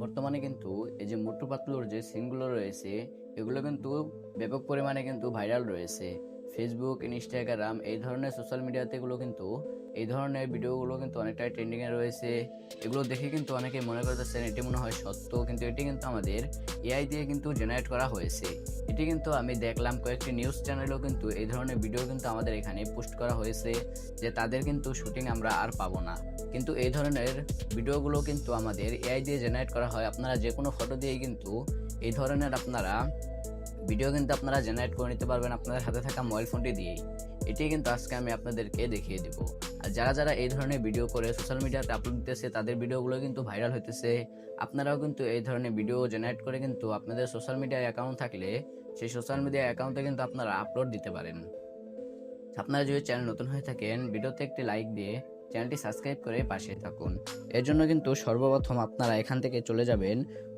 বর্তমানে কিন্তু এই যে মোটু পাতলুর যে সিনগুলো রয়েছে, এগুলো কিন্তু ব্যাপক পরিমাণে কিন্তু ভাইরাল রয়েছে। ফেসবুক ইনস্টাগ্রাম এই ধরনের সোশ্যাল মিডিয়াতে এগুলো কিন্তু, এই ধরনের ভিডিওগুলো কিন্তু অনেকটাই ট্রেন্ডিংয়ে রয়েছে। এগুলো দেখে কিন্তু অনেকে মনে করতেছেন এটি মনে হয় সত্য? কিন্তু এটি কিন্তু আমাদের এআই দিয়ে কিন্তু জেনারেট করা হয়েছে। এটি কিন্তু আমি দেখলাম কয়েকটি নিউজ চ্যানেলেও কিন্তু এই ধরনের ভিডিও কিন্তু আমাদের এখানে পোস্ট করা হয়েছে যে তাদের কিন্তু শুটিং আমরা আর পাবো না। কিন্তু এই ধরনের ভিডিওগুলো কিন্তু আমাদের এআই দিয়ে জেনারেট করা হয়। আপনারা যে কোনো ফটো দিয়েই কিন্তু এই ধরনের আপনারা ভিডিও কিন্তু আপনারা জেনারেট করে নিতে পারবেন আপনাদের হাতে থাকা মোবাইল ফোনটি দিয়েই। এটি কিন্তু আজকে আমি আপনাদেরকে দেখিয়ে দেব। আর যারা যারা এই ধরনের ভিডিও করে সোশ্যাল মিডিয়াতে আপলোড দিতেছে, তাদের ভিডিওগুলো কিন্তু ভাইরাল হইতেছে। আপনারাও কিন্তু এই ধরনের ভিডিও জেনারেট করে কিন্তু আপনাদের সোশ্যাল মিডিয়া অ্যাকাউন্ট থাকলে সেই সোশ্যাল মিডিয়া অ্যাকাউন্টে কিন্তু আপনারা আপলোড দিতে পারেন। আপনারা যদি চ্যানেল নতুন হয়ে থাকেন, ভিডিওতে একটি লাইক দিয়ে চ্যানেলটি সাবস্ক্রাইব করে পাশে থাকুন। এর জন্য কিন্তু সর্বপ্রথম আপনারা এখান থেকে চলে যাবেন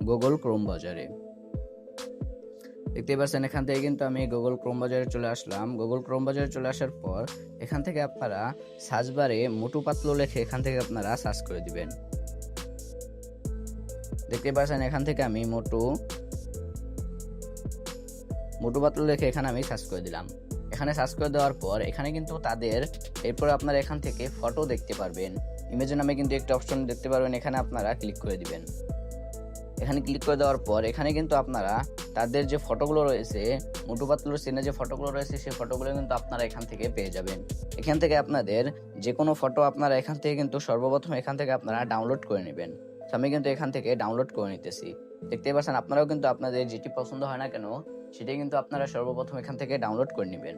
গুগল ক্রোম বাজারে। দেখতে পাচ্ছেন, এখান থেকে কিন্তু আমি গুগল ক্রোম বাজারে চলে আসলাম। গুগল ক্রোম বাজারে চলে আসার পর এখান থেকে আপনারা সার্চ বারে মোটু পাতলো লেখে এখান থেকে আপনারা সার্চ করে দিবেন। দেখতে পাচ্ছেন, এখান থেকে আমি মোটু মোটু পাতলো লেখে এখানে আমি সার্চ করে দিলাম। এখানে সার্চ করে দেওয়ার পর এখানে কিন্তু তাদের এরপর আপনারা এখান থেকে ফটো দেখতে পারবেন। ইমেজের নামে কিন্তু একটা অপশন দেখতে পারবেন, এখানে আপনারা ক্লিক করে দিবেন। এখানে ক্লিক করে দেওয়ার পর এখানে কিন্তু আপনারা তাদের যে ফটোগুলো রয়েছে, মোটু পাতলুর সিনে যে ফটোগুলো রয়েছে, সেই ফটোগুলো কিন্তু আপনারা এখান থেকে পেয়ে যাবেন। এখান থেকে আপনাদের যে কোনো ফটো আপনারা এখান থেকে কিন্তু সর্বপ্রথম এখান থেকে আপনারা ডাউনলোড করে নেবেন। আমি কিন্তু এখান থেকে ডাউনলোড করে নিতেছি। দেখতেই পাচ্ছেন, আপনারাও কিন্তু আপনাদের যেটি পছন্দ হয় না কেন সেটি কিন্তু আপনারা সর্বপ্রথম এখান থেকে ডাউনলোড করে নেবেন।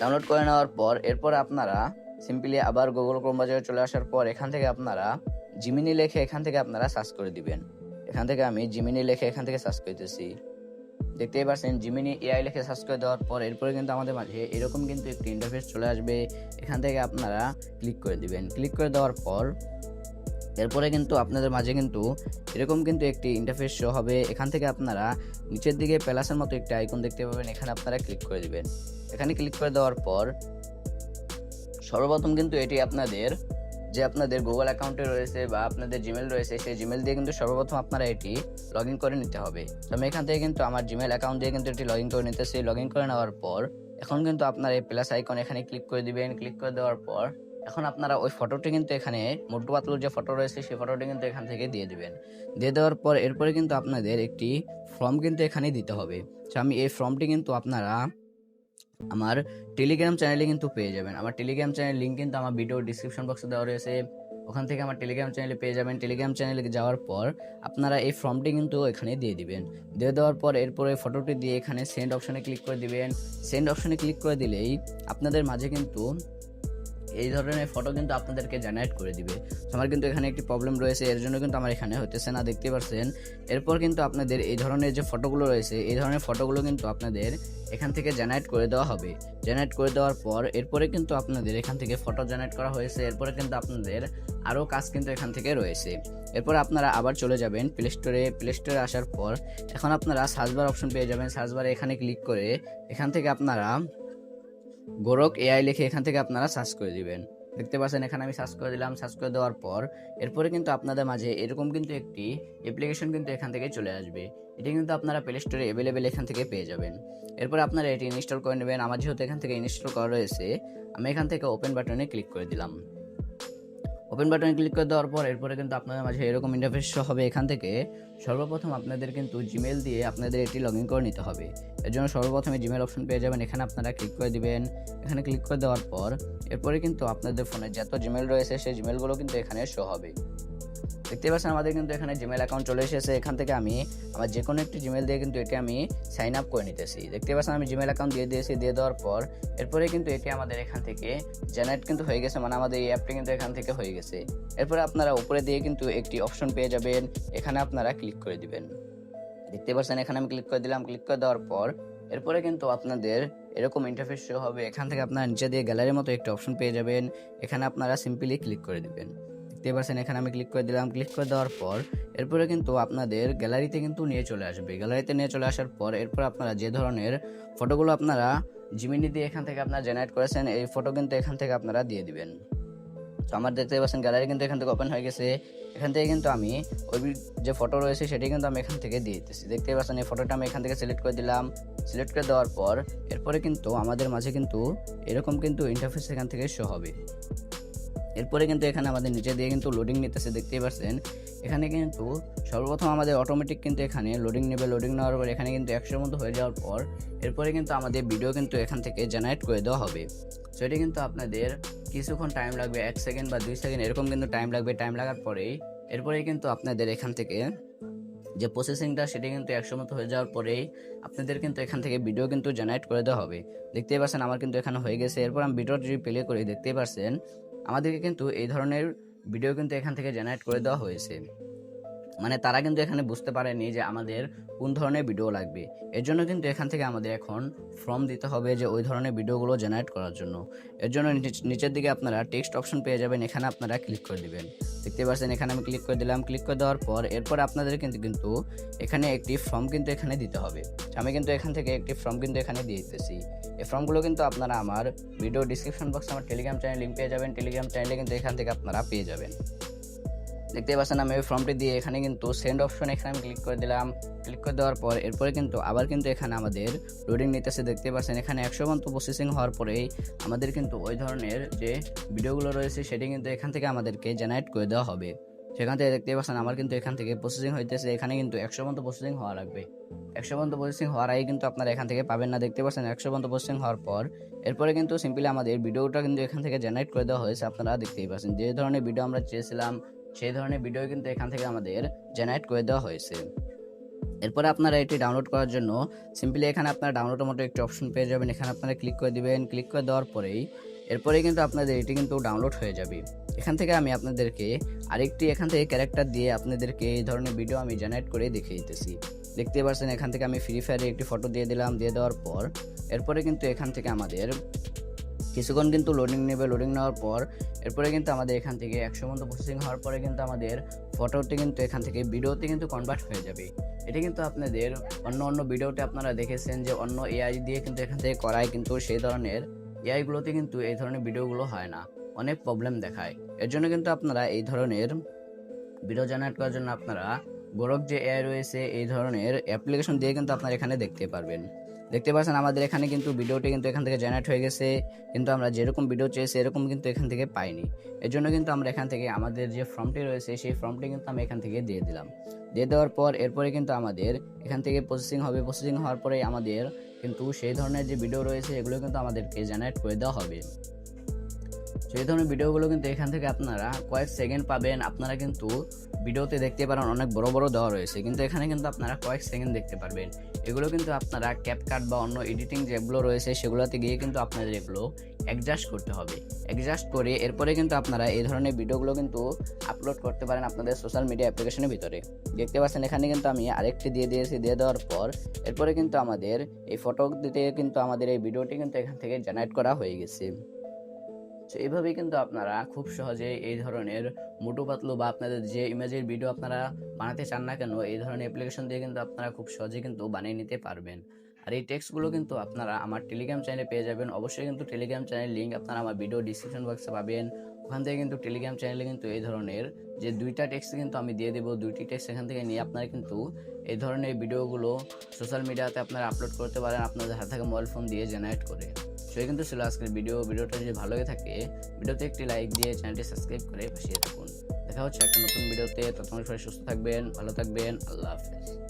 ডাউনলোড করে নেওয়ার পর, এরপর আপনারা সিম্পলি আবার গুগল ক্রোম বাজারে চলে আসার পর, এখান থেকে আপনারা জিমিনি লেখে এখান থেকে আপনারা সার্চ করে দিবেন। এখান থেকে আমি জিমিনি লেখে এখান থেকে সার্চ করতেছি। দেখতেই পাচ্ছেন জিমিনি এআই লেখে সার্চ করে দেওয়ার পর এরপরে কিন্তু আমাদের মাঝে এরকম কিন্তু একটি ইন্টারফেস চলে আসবে। এখান থেকে আপনারা ক্লিক করে দিবেন। ক্লিক করে দেওয়ার পর এরপরে কিন্তু আপনাদের মাঝে কিন্তু এরকম কিন্তু একটি ইন্টারফেস শো হবে। এখান থেকে আপনারা নিচের দিকে প্যালাসের মতো একটি আইকন দেখতে পাবেন। এখানে আপনারা ক্লিক করে দিবেন। এখানে ক্লিক করে দেওয়ার পর সর্বপ্রথম কিন্তু এটি আপনাদের যে আপনাদের গুগল অ্যাকাউন্টে রয়েছে বা আপনাদের জিমেল রয়েছে, সেই জিমেল দিয়ে কিন্তু সর্বপ্রথম আপনারা এটি লগ ইন করে নিতে হবে। তো আমি এখান থেকে কিন্তু আমার জিমেল অ্যাকাউন্ট দিয়ে কিন্তু এটি লগ ইন করে নিতেছি। লগ ইন করে নেওয়ার পর এখন কিন্তু আপনারা এই প্লাস আইকন এখানে ক্লিক করে দিবেন। ক্লিক করে দেওয়ার পর এখন আপনারা ওই ফটোটি কিন্তু এখানে মোটু পাতলুর যে ফটো রয়েছে, সেই ফটোটি কিন্তু এখান থেকে দিয়ে দিবেন। দিয়ে দেওয়ার পর এরপরে কিন্তু আপনাদের একটি ফর্ম কিন্তু এখানে দিতে হবে। তো আমি এই ফর্মটি কিন্তু আপনারা আমার টেলিগ্রাম চ্যানেলে কিন্তু পেয়ে যাবেন। আমার টেলিগ্রাম চ্যানেল লিঙ্ক কিন্তু আমার ভিডিও ডিসক্রিপশন বক্সে দেওয়া রয়েছে। ওখান থেকে আমার টেলিগ্রাম চ্যানেলে পেয়ে যাবেন। টেলিগ্রাম চ্যানেলে যাওয়ার পর আপনারা এই ফর্মটি কিন্তু এখানে দিয়ে দিবেন। দিয়ে দেওয়ার পর এরপরে ফটোটি দিয়ে এখানে সেন্ড অপশনে ক্লিক করে দিবেন। সেন্ড অপশনে ক্লিক করে দিলেই আপনাদের মাঝে কিন্তু এই ধরনের ফটো কিন্তু আপনাদেরকে জেনারেট করে দিবে। আমার কিন্তু এখানে একটি প্রবলেম রয়েছে, এর জন্য কিন্তু আমার এখানে হতেছে না, দেখতে পাচ্ছেন এরপর কিন্তু আপনাদের এই ধরনের যে ফটোগুলো রয়েছে, এই ধরনের ফটোগুলো কিন্তু আপনাদের এখান থেকে জেনারেট করে দেওয়া হবে। জেনারেট করে দেওয়ার পর এরপরে কিন্তু আপনাদের এখান থেকে ফটো জেনারেট করা হয়েছে, এরপরে কিন্তু আপনাদের আরও কাজ কিন্তু এখান থেকে রয়েছে। এরপর আপনারা আবার চলে যাবেন প্লে স্টোরে প্লে স্টোরে আসার পর এখন আপনারা সার্চবার অপশন পেয়ে যাবেন। সার্চবারে এখানে ক্লিক করে এখান থেকে আপনারা গোরক এআই লিখে এখান থেকে আপনারা সার্চ করে দিবেন। দেখতে পাচ্ছেন, এখানে আমি সার্চ করে দিলাম সার্চ করে দেওয়ার পর এরপরে কিন্তু আপনাদের মাঝে এরকম কিন্তু একটি অ্যাপ্লিকেশন কিন্তু এখান থেকে চলে আসবে। এটি কিন্তু আপনারা প্লে স্টোরে অ্যাভেলেবেল এখান থেকে পেয়ে যাবেন। এরপর আপনারা এটি ইনস্টল করে নেবেন। আমার যেহেতু এখান থেকে ইনস্টল করা রয়েছে, আমি এখান থেকে ওপেন বাটনে ক্লিক করে দিলাম। ওপেন বাটনে ক্লিক করে দেওয়ার পর এরপরে কিন্তু আপনাদের মাঝে এরকম ইন্টারফেস হবে এখান থেকে। সর্বপ্রথম আপনাদের কিন্তু জিমেল দিয়ে আপনাদের এটি লগ ইন করে নিতে হবে। এর জন্য সর্বপ্রথমে জিমেল অপশন পেয়ে যাবেন। এখানে আপনারা ক্লিক করে দিবেন। এখানে ক্লিক করে দেওয়ার পর এরপরে কিন্তু আপনাদের ফোনে যত জিমেল রয়েছে, সেই জিমেলগুলো কিন্তু এখানে শো হবে। দেখতে পাচ্ছেন, আমাদের কিন্তু এখানে জিমেল অ্যাকাউন্ট চলে এসেছে। এখান থেকে আমি আমার যে কোনো একটি জিমেল দিয়ে কিন্তু এটি আমি সাইন আপ করে নিতেছি। দেখতে পাচ্ছেন, আমি জিমেল অ্যাকাউন্ট দিয়ে দিয়েছি, দিয়ে দেওয়ার পর এরপরে কিন্তু এটি আমাদের এখান থেকে জেনারেট কিন্তু হয়ে গেছে মানে আমাদের এই অ্যাপটি কিন্তু এখান থেকে হয়ে গেছে। এরপরে আপনারা উপরে দিয়ে কিন্তু একটি অপশন পেয়ে যাবেন, এখানে আপনারা ক্লিক করে দিবেন। দেখতে পাচ্ছেন, এখানে আমি ক্লিক করে দিলাম ক্লিক করে দেওয়ার পর এরপরে কিন্তু আপনাদের এরকম ইন্টারফেস হবে। এখান থেকে আপনারা নিচে দিয়ে গ্যালারির মতো একটি অপশন পেয়ে যাবেন, এখানে আপনারা সিম্পলি ক্লিক করে দিবেন। দেখতে পাচ্ছেন এখানে আমি ক্লিক করে দিলাম। ক্লিক করে দেওয়ার পর, এরপরে কিন্তু আপনাদের গ্যালারিতে কিন্তু নিয়ে চলে আসবে। গ্যালারিতে নিয়ে চলে আসার পর, এরপর আপনারা যে ধরনের ফটোগুলো আপনারা জিমিনি দিয়ে এখান থেকে আপনারা জেনারেট করেছেন, এই ফটো কিন্তু এখান থেকে আপনারা দিয়ে দিবেন। তো আমার দেখতে পাচ্ছেন গ্যালারি কিন্তু এখান থেকে ওপেন হয়ে গেছে। এখান থেকে কিন্তু আমি ওই যে ফটো রয়েছে, সেটি কিন্তু আমি এখান থেকে দিয়ে দিতেছি। দেখতে পাচ্ছেন, এই ফটোটা আমি এখান থেকে সিলেক্ট করে দিলাম। সিলেক্ট করে দেওয়ার পর, এরপরে কিন্তু আমাদের মাঝে কিন্তু এরকম কিন্তু ইন্টারফেস এখান থেকে শো হবে। এরপরে কিন্তু এখানে আমাদের নিচে দিয়ে কিন্তু লোডিং নিতেছে, দেখতেই পাচ্ছেন এখানে কিন্তু সর্বপ্রথম আমাদের অটোমেটিক কিন্তু এখানে লোডিং নেবে লোডিং নেওয়ার পর এখানে কিন্তু একশোর মতো হয়ে যাওয়ার পর এরপরে কিন্তু আমাদের ভিডিও কিন্তু এখান থেকে জেনারেট করে দেওয়া হবে। সো কিন্তু আপনাদের কিছুক্ষণ টাইম লাগবে, এক সেকেন্ড বা দুই সেকেন্ড এরকম কিন্তু টাইম লাগবে। টাইম লাগার পরেই এরপরেই কিন্তু আপনাদের এখান থেকে যে প্রসেসিংটা সেটি কিন্তু একশো মতো হয়ে যাওয়ার পরেই আপনাদের কিন্তু এখান থেকে ভিডিও কিন্তু জেনারেট করে দেওয়া হবে। দেখতেই পাচ্ছেন, আমার কিন্তু এখানে হয়ে গেছে। এরপর আমি ভিডিও যদি প্লে করি, দেখতেই পাচ্ছেন আমাদেরকে কিন্তু এই ধরনের ভিডিও কিন্তু এখান থেকে জেনারেট করে দেওয়া হয়েছে। মানে তারা কিন্তু এখানে বুঝতে পারেনি যে আমাদের কোন ধরনের ভিডিও লাগবে। এর জন্য কিন্তু এখান থেকে আমাদের এখন ফর্ম দিতে হবে যে ওই ধরনের ভিডিওগুলো জেনারেট করার জন্য। এর জন্য নিচ- নিচের দিকে আপনারা টেক্সট অপশন পেয়ে যাবেন, এখানে আপনারা ক্লিক করে দিবেন। দেখতে পাচ্ছেন, এখানে আমি ক্লিক করে দিলাম ক্লিক করে দেওয়ার পর এরপর আপনাদের কিন্তু কিন্তু এখানে একটি ফর্ম কিন্তু এখানে দিতে হবে। আমি কিন্তু এখান থেকে একটি ফর্ম কিন্তু এখানে দিয়ে দিতেছি। এই ফর্মগুলো কিন্তু আপনারা আমার ভিডিও ডিসক্রিপশন বক্সে আমার টেলিগ্রাম চ্যানেল লিঙ্ক পেয়ে যাবেন। টেলিগ্রাম চ্যানেলে কিন্তু এখান থেকে আপনারা পেয়ে যাবেন। দেখতে পাচ্ছেন আমি ওই ফর্মটি দিয়ে এখানে কিন্তু সেন্ড অপশন এখানে আমি ক্লিক করে দিলাম। ক্লিক করে দেওয়ার পর এরপরে কিন্তু আবার কিন্তু এখানে আমাদের লোডিং নিতেছে। দেখতে পাচ্ছেন এখানে একশো মতো প্রসেসিং হওয়ার পরেই আমাদের কিন্তু ওই ধরনের যে ভিডিওগুলো রয়েছে সেটি কিন্তু এখান থেকে আমাদেরকে জেনারেট করে দেওয়া হবে। সেখান থেকে দেখতে পাচ্ছেন আমার কিন্তু এখান থেকে প্রসেসিং হইতেছে। এখানে কিন্তু একশো মতো প্রসেসিং হওয়া লাগবে। একশো পর্যন্ত প্রসেসিং হওয়ার আগে কিন্তু আপনারা এখান থেকে পাবেন না। দেখতে পাচ্ছেন একশো পর্যন্ত প্রসেসিং হওয়ার পর এরপরে কিন্তু সিম্পলি আমাদের ভিডিওটা কিন্তু এখান থেকে জেনারেট করে দেওয়া হয়েছে। আপনারা দেখতেই পাচ্ছেন যে ধরনের ভিডিও আমরা চেয়েছিলাম সেই ধরনের ভিডিও কিন্তু এখান থেকে আমাদের জেনারেট করে দেওয়া হয়েছে। এরপরে আপনারা এটি ডাউনলোড করার জন্য সিম্পলি এখানে আপনারা ডাউনলোডের মতো একটি অপশন পেয়ে যাবেন। এখানে আপনারা ক্লিক করে দিবেন। ক্লিক করে দেওয়ার পরেই এরপরেই কিন্তু আপনাদের এটি কিন্তু ডাউনলোড হয়ে যাবে। এখান থেকে আমি আপনাদেরকে আরেকটি এখান থেকে ক্যারেক্টার দিয়ে আপনাদেরকে এই ধরনের ভিডিও আমি জেনারেট করে দেখিয়ে দিতেছি। দেখতে পাচ্ছেন এখান থেকে আমি ফ্রি ফায়ারে একটি ফটো দিয়ে দিলাম। দিয়ে দেওয়ার পর এরপরে কিন্তু এখান থেকে আমাদের কিছুক্ষণ কিন্তু লোডিং নেবে লোডিং নেওয়ার পর এরপরে কিন্তু আমাদের এখান থেকে একশো মতো প্রসেসিং হওয়ার পরে কিন্তু আমাদের ফটোটি কিন্তু এখান থেকে ভিডিওতে কিন্তু কনভার্ট হয়ে যাবে। এটা কিন্তু আপনাদের অন্য অন্য ভিডিওতে আপনারা দেখেছেন যে অন্য এআই দিয়ে কিন্তু এখান থেকে করায় কিন্তু সেই ধরনের এআইগুলোতে কিন্তু এই ধরনের ভিডিওগুলো হয় না। অনেক প্রবলেম দেখায়। এর জন্য কিন্তু আপনারা এই ধরনের ভিডিও জেনারেট করার জন্য আপনারা গোরক যে এআই রয়েছে, এই ধরনের অ্যাপ্লিকেশন দিয়ে কিন্তু আপনারা এখানে দেখতে পারবেন। দেখতে পাচ্ছেন আমাদের এখানে কিন্তু ভিডিওটি কিন্তু এখান থেকে জেনারেট হয়ে গেছে। কিন্তু আমরা যেরকম ভিডিও চেয়েছি, এরকম কিন্তু এখান থেকে পাইনি। এর জন্য কিন্তু আমরা এখান থেকে আমাদের যে ফর্মটি রয়েছে, সেই ফর্মটি কিন্তু আমি এখান থেকে দিয়ে দিলাম। দিয়ে দেওয়ার পর এরপরে কিন্তু আমাদের এখান থেকে প্রসেসিং হবে। প্রসেসিং হওয়ার পরে আমাদের কিন্তু সেই ধরনের যে ভিডিও রয়েছে, এগুলো কিন্তু আমাদেরকে জেনারেট করে দেওয়া হবে। সেই ধরনের ভিডিওগুলো কিন্তু এখান থেকে আপনারা কয়েক সেকেন্ড পাবেন। আপনারা কিন্তু ভিডিওতে দেখতে পারেন অনেক বড় বড় দেওয়া রয়েছে, কিন্তু এখানে কিন্তু আপনারা কয়েক সেকেন্ড দেখতে পারবেন। এগুলো কিন্তু আপনারা ক্যাপকাট বা অন্য এডিটিং যেগুলো রয়েছে সেগুলোতে গিয়ে কিন্তু আপনাদের এগুলো অ্যাডজাস্ট করতে হবে। অ্যাডজাস্ট করে এরপরে কিন্তু আপনারা এই ধরনের ভিডিওগুলো কিন্তু আপলোড করতে পারেন আপনাদের সোশ্যাল মিডিয়া অ্যাপ্লিকেশনের ভিতরে। দেখতে পাচ্ছেন এখানে কিন্তু আমি আরেকটি দিয়ে দিয়েছি, দিয়ে দেওয়ার পর এরপরে কিন্তু আমাদের এই ফটো দিতে কিন্তু আমাদের এই ভিডিওটি কিন্তু এখান থেকে জেনারেট করা হয়ে গেছে। তো এইভাবেই কিন্তু আপনারা খুব সহজে এই ধরনের মোটু পাতলু বা আপনাদের যে ইমেজের ভিডিও আপনারা বানাতে চান না কেন, এই ধরনের অ্যাপ্লিকেশন দিয়ে কিন্তু আপনারা খুব সহজে কিন্তু বানিয়ে নিতে পারবেন। আর এই টেক্সটগুলো কিন্তু আপনারা আমার টেলিগ্রাম চ্যানেলে পেয়ে যাবেন। অবশ্যই কিন্তু টেলিগ্রাম চ্যানেল লিঙ্ক আপনারা আমার ভিডিও ডিসক্রিপশন বক্সে পাবেন। ওখান থেকে কিন্তু টেলিগ্রাম চ্যানেলে কিন্তু এই ধরনের যে দুইটা টেক্সট কিন্তু আমি দিয়ে দেবো, দুইটি টেক্সট এখান থেকে নিয়ে আপনারা কিন্তু এই ধরনের ভিডিওগুলো সোশ্যাল মিডিয়াতে আপনারা আপলোড করতে পারেন, আপনাদের হাতে থাকা মোবাইল ফোন দিয়ে জেনারেট করে। সো কিন্তু ছিল আজকের ভিডিও। ভিডিওটা যদি ভালো লাগে থাকে, ভিডিওতে একটি লাইক দিয়ে চ্যানেলটি সাবস্ক্রাইব করে পাশে থাকুন। দেখা হচ্ছে একটা নতুন ভিডিওতে। ততক্ষণ সবাই সুস্থ থাকবেন, ভালো থাকবেন। আল্লাহ হাফেজ।